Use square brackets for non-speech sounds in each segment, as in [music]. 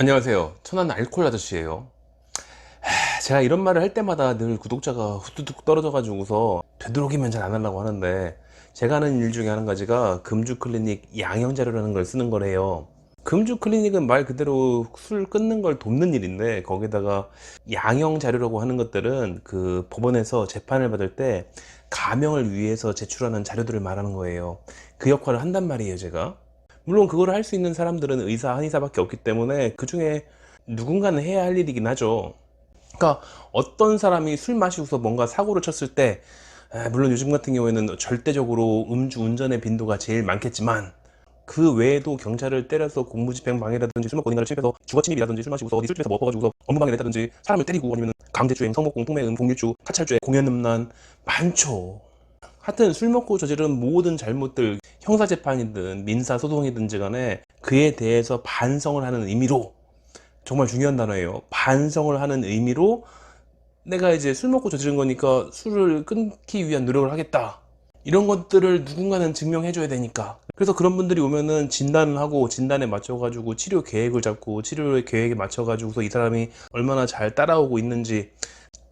안녕하세요. 천안 알콜 아저씨예요. 하, 제가 이런 말을 할 때마다 늘 구독자가 후두둑 떨어져 가지고서 되도록이면 잘 안 하려고 하는데 제가 하는 일 중에 한 가지가 금주 클리닉 양형 자료라는 걸 쓰는 거래요. 금주 클리닉은 말 그대로 술 끊는 걸 돕는 일인데 거기다가 양형 자료라고 하는 것들은 그 법원에서 재판을 받을 때 가명을 위해서 제출하는 자료들을 말하는 거예요. 그 역할을 한단 말이에요, 제가. 물론 그걸 할수 있는 사람들은 의사, 한의사밖에 없기 때문에 그 중에 누군가는 해야 할 일이긴 하죠. 그러니까 어떤 사람이 술 마시고서 뭔가 사고를 쳤을 때, 아, 물론 요즘 같은 경우에는 절대적으로 음주 운전의 빈도가 제일 많겠지만, 그 외에도 경찰을 때려서 공무집행 방해라든지 술 먹고 어딘가를 침입해서 주거 침입이라든지 술 마시고서 어디 술집에서 먹어가지고서 업무 방해를 했다든지 사람을 때리고 아니면 강제추행, 성폭행, 통매음, 공유주, 사찰죄, 공연음란 많죠. 하여튼 술 먹고 저지른 모든 잘못들 형사재판이든 민사소송이든지 간에 그에 대해서 반성을 하는 의미로 정말 중요한 단어예요. 반성을 하는 의미로 내가 이제 술 먹고 저지른 거니까 술을 끊기 위한 노력을 하겠다. 이런 것들을 누군가는 증명해 줘야 되니까. 그래서 그런 분들이 오면은 진단을 하고 진단에 맞춰 가지고 치료 계획을 잡고 치료의 계획에 맞춰 가지고서 이 사람이 얼마나 잘 따라오고 있는지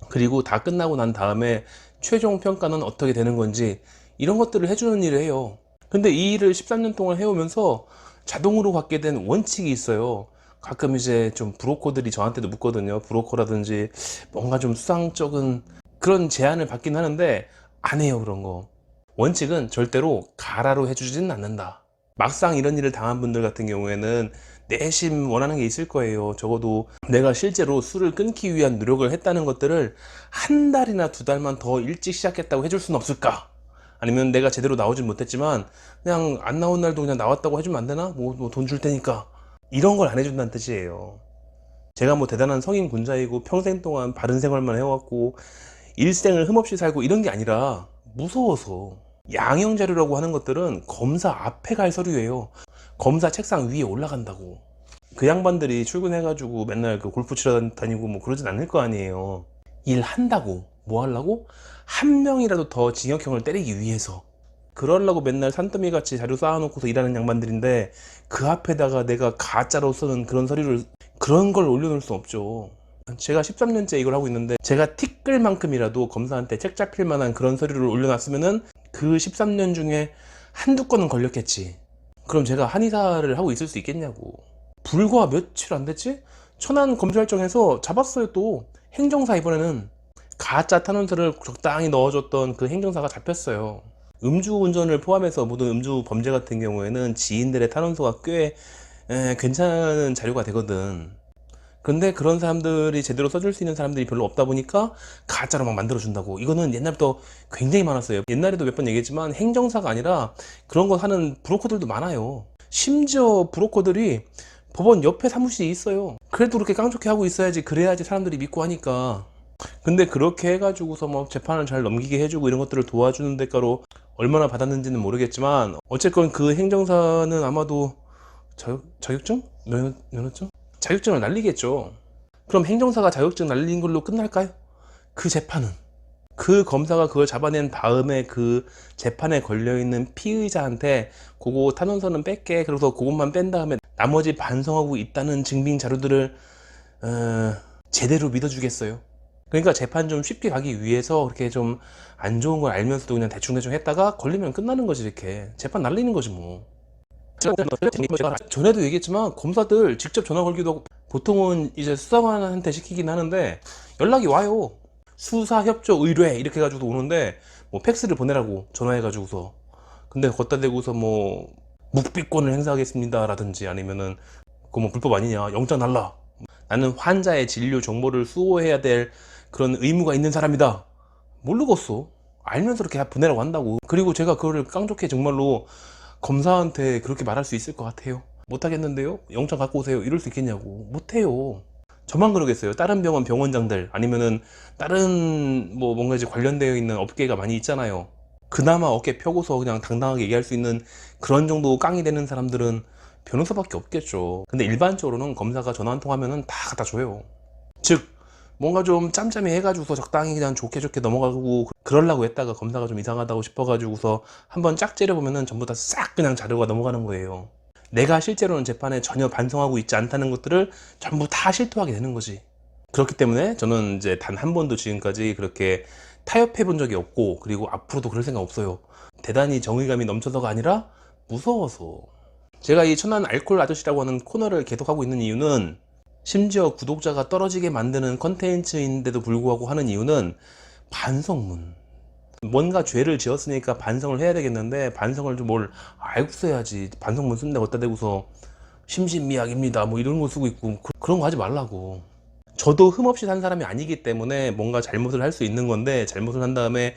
그리고 다 끝나고 난 다음에 최종 평가는 어떻게 되는 건지 이런 것들을 해주는 일을 해요. 근데 이 일을 13년 동안 해오면서 자동으로 갖게 된 원칙이 있어요. 가끔 이제 좀 브로커들이 저한테도 묻거든요. 브로커라든지 뭔가 좀 수상쩍은 그런 제안을 받긴 하는데 안 해요, 그런 거. 원칙은 절대로 가라로 해주지는 않는다. 막상 이런 일을 당한 분들 같은 경우에는 내심 원하는 게 있을 거예요. 적어도 내가 실제로 술을 끊기 위한 노력을 했다는 것들을 한 달이나 두 달만 더 일찍 시작했다고 해줄 수는 없을까? 아니면 내가 제대로 나오진 못했지만 그냥 안 나온 날도 그냥 나왔다고 해주면 안 되나? 뭐 돈 줄 테니까 이런 걸 안 해준다는 뜻이에요. 제가 뭐 대단한 성인 군자이고 평생 동안 바른 생활만 해왔고 일생을 흠없이 살고 이런 게 아니라 무서워서 양형 자료라고 하는 것들은 검사 앞에 갈 서류예요. 검사 책상 위에 올라간다고. 그 양반들이 출근해가지고 맨날 그 골프 치러 다니고 뭐 그러진 않을 거 아니에요. 일 한다고. 뭐 하려고? 한 명이라도 더 징역형을 때리기 위해서. 그러려고 맨날 산더미 같이 자료 쌓아놓고서 일하는 양반들인데 그 앞에다가 내가 가짜로 쓰는 그런 서류를 그런 걸 올려놓을 수 없죠. 제가 13년째 이걸 하고 있는데 제가 티끌 만큼이라도 검사한테 책 잡힐 만한 그런 서류를 올려놨으면은 그 13년 중에 한두 건은 걸렸겠지. 그럼 제가 한의사를 하고 있을 수 있겠냐고. 불과 며칠 안 됐지? 천안 검찰청에서 잡았어요 또. 행정사 이번에는 가짜 탄원서를 적당히 넣어줬던 그 행정사가 잡혔어요. 음주운전을 포함해서 모든 음주 범죄 같은 경우에는 지인들의 탄원서가 꽤 에, 괜찮은 자료가 되거든. 근데 그런 사람들이 제대로 써줄 수 있는 사람들이 별로 없다 보니까 가짜로 막 만들어준다고. 이거는 옛날부터 굉장히 많았어요. 옛날에도 몇 번 얘기했지만 행정사가 아니라 그런 거 하는 브로커들도 많아요. 심지어 브로커들이 법원 옆에 사무실이 있어요. 그래도 그렇게 깡좋게 하고 있어야지. 그래야지 사람들이 믿고 하니까. 근데 그렇게 해가지고서 뭐 재판을 잘 넘기게 해주고 이런 것들을 도와주는 대가로 얼마나 받았는지는 모르겠지만 어쨌건 그 행정사는 아마도 자격, 자격증? 면허, 면허증? 자격증을 날리겠죠. 그럼 행정사가 자격증 날린 걸로 끝날까요? 그 재판은. 그 검사가 그걸 잡아낸 다음에 그 재판에 걸려있는 피의자한테 그거 탄원서는 뺄게. 그래서 그것만 뺀 다음에 나머지 반성하고 있다는 증빙 자료들을 어, 제대로 믿어주겠어요. 그러니까 재판 좀 쉽게 가기 위해서 그렇게 좀 안 좋은 걸 알면서도 그냥 대충대충 했다가 걸리면 끝나는 거지 이렇게 재판 날리는 거지 뭐. 전에도 얘기했지만 검사들 직접 전화 걸기도 하고 보통은 이제 수사관한테 시키긴 하는데 연락이 와요. 수사 협조 의뢰 이렇게 해가지고 오는데 뭐 팩스를 보내라고 전화해가지고서 근데 걷다 대고서 뭐 묵비권을 행사하겠습니다라든지 아니면은 그거 뭐 불법 아니냐 영장 날라 나는 환자의 진료 정보를 수호해야 될 그런 의무가 있는 사람이다 모르겠어 알면서 그렇게 보내라고 한다고 그리고 제가 그거를 깡좋게 정말로 검사한테 그렇게 말할 수 있을 것 같아요. 못하겠는데요? 영장 갖고 오세요. 이럴 수 있겠냐고. 못해요. 저만 그러겠어요. 다른 병원 병원장들 아니면은 다른 뭐 뭔가 이제 관련되어 있는 업계가 많이 있잖아요. 그나마 어깨 펴고서 그냥 당당하게 얘기할 수 있는 그런 정도 깡이 되는 사람들은 변호사밖에 없겠죠. 근데 일반적으로는 검사가 전화 한 통 하면은 다 갖다 줘요. 즉, 뭔가 좀 짬짬이 해가지고서 적당히 그냥 좋게 좋게 넘어가고 그러려고 했다가 검사가 좀 이상하다고 싶어가지고서 한번 짝 째려보면은 전부 다 싹 그냥 자료가 넘어가는 거예요. 내가 실제로는 재판에 전혀 반성하고 있지 않다는 것들을 전부 다 실토하게 되는 거지. 그렇기 때문에 저는 이제 단 한 번도 지금까지 그렇게 타협해 본 적이 없고 그리고 앞으로도 그럴 생각 없어요. 대단히 정의감이 넘쳐서가 아니라 무서워서. 제가 이 천안 알콜 아저씨라고 하는 코너를 계속하고 있는 이유는 심지어 구독자가 떨어지게 만드는 컨텐츠인데도 불구하고 하는 이유는 반성문. 뭔가 죄를 지었으니까 반성을 해야 되겠는데 반성을 좀 뭘 알고 써야지 반성문 쓴다고 갖다 대고서 심신미약입니다 뭐 이런 거 쓰고 있고 그- 그런 거 하지 말라고 저도 흠없이 산 사람이 아니기 때문에 뭔가 잘못을 할 수 있는 건데 잘못을 한 다음에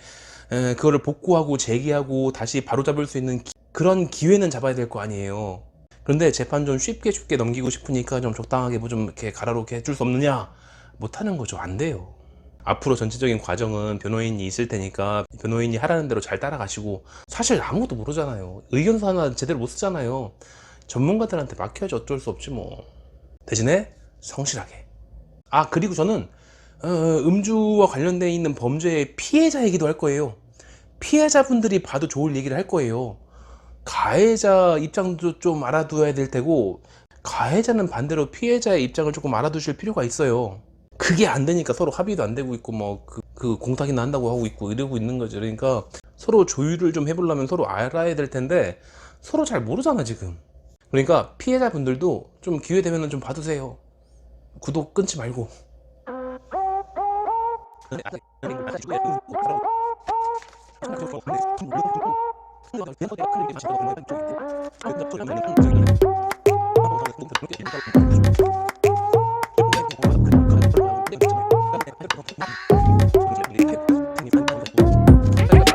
에, 그거를 복구하고 재기하고 다시 바로잡을 수 있는 기- 그런 기회는 잡아야 될 거 아니에요. 그런데 재판 좀 쉽게 쉽게 넘기고 싶으니까 좀 적당하게 뭐 좀 이렇게 가라로게 해줄 수 없느냐? 못하는 거죠. 안 돼요. 앞으로 전체적인 과정은 변호인이 있을 테니까 변호인이 하라는 대로 잘 따라가시고 사실 아무것도 모르잖아요. 의견서 하나 제대로 못 쓰잖아요. 전문가들한테 맡겨야지 어쩔 수 없지 뭐. 대신에 성실하게 아 그리고 저는 어, 음주와 관련돼 있는 범죄의 피해자 얘기도 할 거예요 피해자분들이 봐도 좋을 얘기를 할 거예요 가해자 입장도 좀 알아두어야 될 테고 가해자는 반대로 피해자의 입장을 조금 알아두실 필요가 있어요 그게 안 되니까 서로 합의도 안 되고 있고 뭐그 그 공탁이나 한다고 하고 있고 이러고 있는 거죠. 그러니까 서로 조율을 좀 해보려면 서로 알아야 될 텐데 서로 잘 모르잖아 지금. 그러니까 피해자분들도 좀 기회 되면은 좀 봐주세요. 구독 끊지 말고. [laughs]